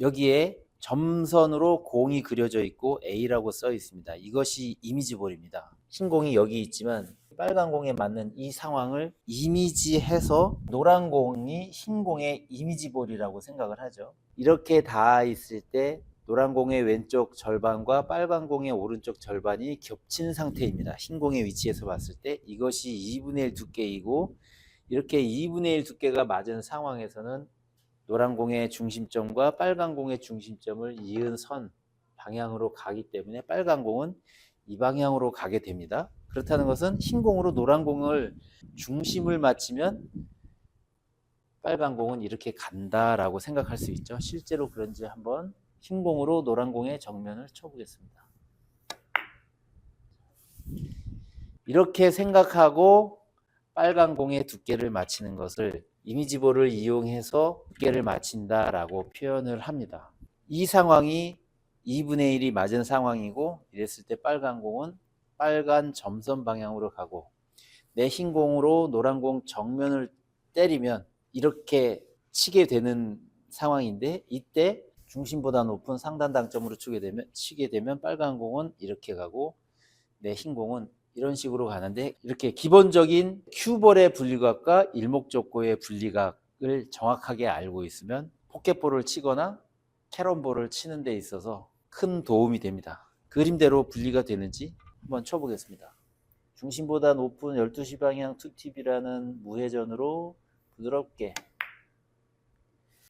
여기에 점선으로 공이 그려져 있고 A라고 써 있습니다. 이것이 이미지볼입니다. 흰 공이 여기 있지만 빨간 공에 맞는 이 상황을 이미지해서 노란 공이 흰 공의 이미지볼이라고 생각을 하죠. 이렇게 닿아 있을 때 노란 공의 왼쪽 절반과 빨간 공의 오른쪽 절반이 겹친 상태입니다. 흰 공의 위치에서 봤을 때 이것이 2분의 1 두께이고 이렇게 2분의 1 두께가 맞은 상황에서는 노란 공의 중심점과 빨간 공의 중심점을 이은 선 방향으로 가기 때문에 빨간 공은 이 방향으로 가게 됩니다. 그렇다는 것은 흰 공으로 노란 공을 중심을 맞추면 빨간 공은 이렇게 간다라고 생각할 수 있죠. 실제로 그런지 한번 흰 공으로 노란 공의 정면을 쳐보겠습니다. 이렇게 생각하고 빨간 공의 두께를 맞추는 것을 이미지볼을 이용해서 두께를 맞춘다라고 표현을 합니다. 이 상황이 2분의 1이 맞은 상황이고 이랬을 때 빨간 공은 빨간 점선 방향으로 가고 내 흰 공으로 노란 공 정면을 때리면 이렇게 치게 되는 상황인데 이때 중심보다 높은 상단 당점으로 치게 되면 치게 되면 빨간 공은 이렇게 가고 내 흰 공은 이런 식으로 가는데 이렇게 기본적인 큐볼의 분리각과 일목적고의 분리각을 정확하게 알고 있으면 포켓볼을 치거나 캐럼볼을 치는 데 있어서 큰 도움이 됩니다. 그림대로 분리가 되는지 한번 쳐보겠습니다. 중심보다 높은 12시 방향 투팁이라는 무회전으로 부드럽게